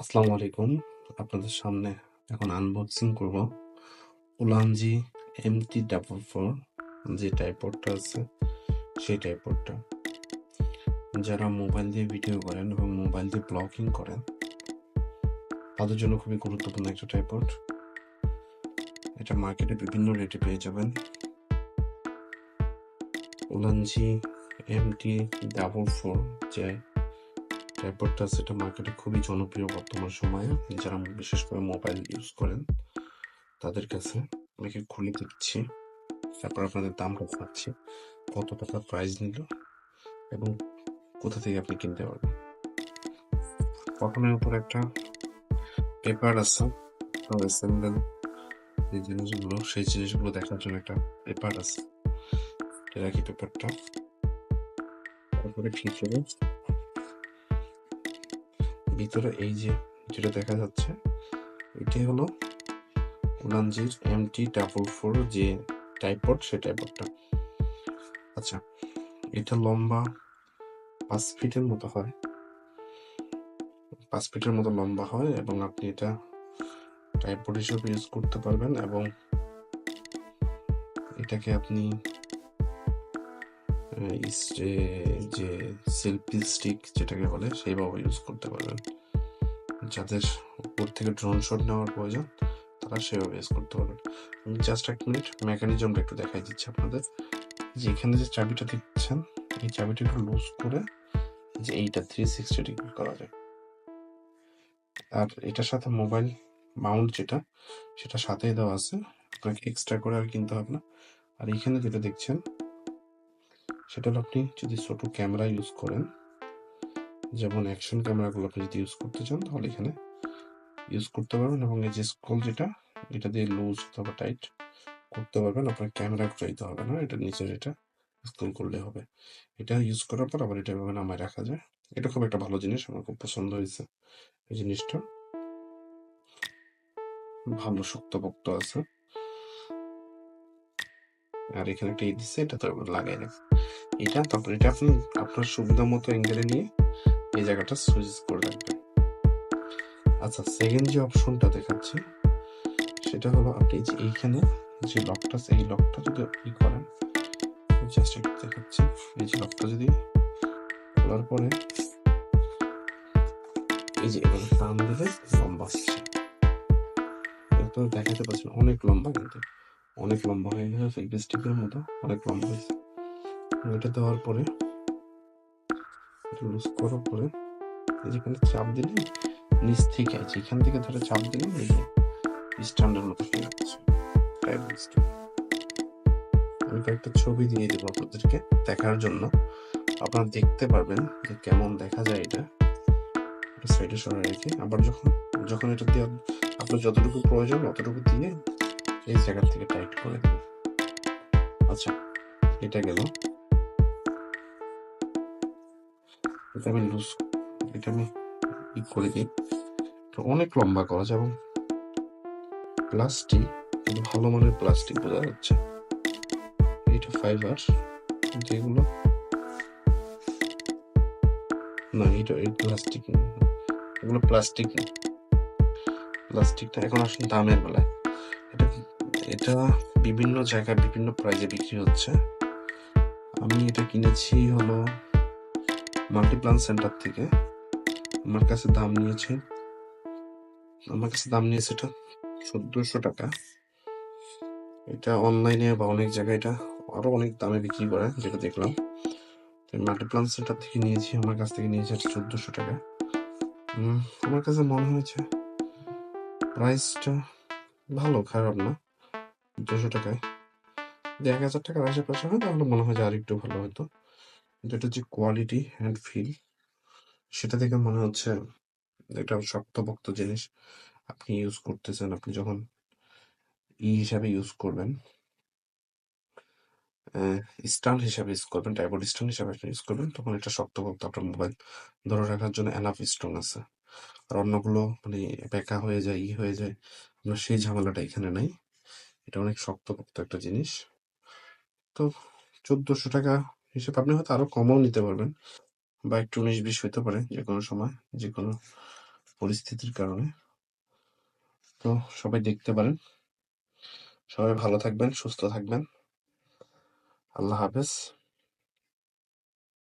আসসালামু আলাইকুম। আপনাদের সামনে এখন আনবক্সিং করব। উলানজি এমটি ডাবল ফোর যে টাইপডটা আছে, সেই টাইপডটা যারা মোবাইল দিয়ে ভিডিও করেন এবং মোবাইল দিয়ে ব্লগিং করেন, তাদের জন্য খুবই গুরুত্বপূর্ণ একটা টাইপড এটা মার্কেটে বিভিন্ন রেটে পেয়ে যাবেন। উলানজি এমটি ডাবল ফোর যে ট্রাইপডটা সেটা মার্কেটে খুবই জনপ্রিয় বর্তমান সময়ে। যারা বিশেষ করে মোবাইল ইউজ করেন, তাদের কাছে আমি একে খুলে দিচ্ছি তারপর আপনাদের দামটা পাচ্ছি কত টাকা প্রাইস নিল এবং কোথা থেকে আপনি কিনতে পারবেন। প্রথমের উপর একটা পেপার আছে অ্যাসেম্বল যে জিনিসগুলো, সেই জিনিসগুলো দেখার জন্য একটা পেপার আছে। এটা কি পেপারটা তারপরে ভিতরে ভিতরে এই যে যেটা দেখা যাচ্ছে এটাই হলো উলানজির এমটি ডাবল ফোর যে টাইপড সে টাইপডটা আচ্ছা এটা লম্বা পাঁচ ফিটের মতো হয়। পাঁচ ফিটের মতো লম্বা হয় এবং আপনি এটা টাইপড হিসেবে ইউজ করতে পারবেন এবং এটাকে আপনি যে- সেলফি স্টিক যেটাকে বলে, সেইভাবে ইউজ করতে পারবেন। যাদের উপর থেকে ড্রোন শট নেওয়ার প্রয়োজন, তারা সেভাবে ইউজ করতে পারবেন। আমি জাস্ট এক মিনিট মেকানিজমটা একটু দেখাই দিচ্ছি আপনাদের। যে এখানে যে চাবিটা দেখছেন, এই চাবিটা একটু লুজ করে যে এইটা থ্রি সিক্সটি ডিগ্রি করা যায়। আর এটার সাথে মোবাইল মাউন্ট যেটা, সেটা সাথেই দেওয়া আছে। আপনাকে এক্সট্রা করে আর কিনতে হবে না। আর এখানে যেটা দেখছেন সেটা হলো আপনি যদি ছোট ক্যামেরা ইউজ করেন, যেমন অ্যাকশন ক্যামেরাগুলো আপনি যদি ইউজ করতে চান, তাহলে এখানে ইউজ করতে পারবেন এবং এই যে স্ক্রল যেটা, এটা দিয়ে লুজ অথবা টাইট করতে পারবেন। আপনার ক্যামেরা চাইতে হবে না, এটা নিচের এটা স্ক্রল করলে হবে। এটা ইউজ করার পর আবার এটা এভাবে নামায় রাখা যায়। এটা খুব একটা ভালো জিনিস, আমার খুব পছন্দ হয়েছে এই জিনিসটা। ভালো শক্তপোক্ত আছে। আর এখানে একটা ই দিচ্ছে, এটা তো লাগাই রাখ এটা তারপর এটা আপনি, আপনার সুবিধা মতো অ্যাঙ্গেলে নিয়ে এই জায়গাটা সুইচ করে রাখবেন। আচ্ছা সেকেন্ড যে অপশনটা দেখাচ্ছি, সেটা হলো আপনি যে এইখানে যে লকটা এই লকটা যদি ই করেন জাস্ট একটু দেখাচ্ছি, এই যে লকটা যদি খোলার পরে এই যে এভাবে টান দিলে লম্বা আসছে দেখাতে পারছেন অনেক লম্বা কিন্তু। অনেক লম্বা হয়ে গেছে লিপস্টিকের মতো অনেক লম্বা হয়েছে। এটা দেওয়ার পরে লুজ করার পরে যেখানে চাপ দিলে নিচ থেকে আছে, এখান থেকে ধরে চাপ দিলে এই যে স্ট্যান্ডের মতো ফিল হচ্ছে আমি কয়েকটা ছবি দিয়ে দেবো আপনাদেরকে দেখার জন্য। আপনারা দেখতে পারবেন যে কেমন দেখা যায় এটা। এটা সাইডে সরে রেখে, আবার যখন যখন এটা দিয়ে আপনার যতটুকু প্রয়োজন, অতটুকু দিয়ে এই জায়গা থেকে টাইট করে দেবেন আচ্ছা এটা গেল। এটা আমি লুজ এটা আমি ই করে দিই। এটা অনেক লম্বা করা এবং প্লাস্টিক কিন্তু ভালো মানের প্লাস্টিক বোঝা যাচ্ছে। এইটা ফাইবার যেগুলো না এটা এই প্লাস্টিক এগুলো প্লাস্টিক প্লাস্টিকটা এখন আসলে দামের বেলায়। এটা এটা বিভিন্ন জায়গায় বিভিন্ন প্রাইজে বিক্রি হচ্ছে। আমি এটা কিনেছি হলো মাল্টিপ্লান সেন্টার থেকে। আমার কাছে দাম নিয়েছে, আমার কাছে দাম নিয়েছে এটা চোদ্দশো টাকা। এটা অনলাইনে বা অনেক জায়গায় এটা আরও অনেক দামে বিক্রি করে, যেটা দেখলাম। মাল্টিপ্লান সেন্টার থেকে নিয়েছি, আমার কাছ থেকে নিয়েছে এটা চোদ্দশো টাকা। আমার কাছে মনে হয়েছে প্রাইসটা ভালো, খারাপ না। দুশো টাকায়। যদি এক হাজার টাকার আশেপাশে হয়, তাহলে মনে হয় যে আর একটু ভালো হতো। কিন্তু এটা যে কোয়ালিটি অ্যান্ড ফিল সেটা দেখে মনে হচ্ছে একটা শক্তপোক্ত জিনিস আপনি ইউজ করতেছেন। আপনি যখন ই হিসাবে ইউজ করবেন স্ট্যান্ড হিসাবে ইউজ করবেন টাইপড স্ট্যান্ড হিসাবে আপনি ইউজ করবেন, তখন এটা শক্তপোক্ত আপনার মোবাইল ধরে রাখার জন্য এনাফ স্ট্রং আছে। আর অন্যগুলো মানে বেঁকা হয়ে যায়, ই হয়ে যায়, আপনার সেই ঝামেলাটা এখানে নাই। এটা অনেক শক্তপোক্ত একটা জিনিস। তো চোদ্দশো টাকা হিসেবে আপনি হয়তো আরও কমও নিতে পারবেন বা একটু উনিশ বিশ হইতে পারে যে কোনো সময় যে কোনো পরিস্থিতির কারণে। তো সবাই দেখতে পারেন। সবাই ভালো থাকবেন, সুস্থ থাকবেন। আল্লাহ হাফেজ।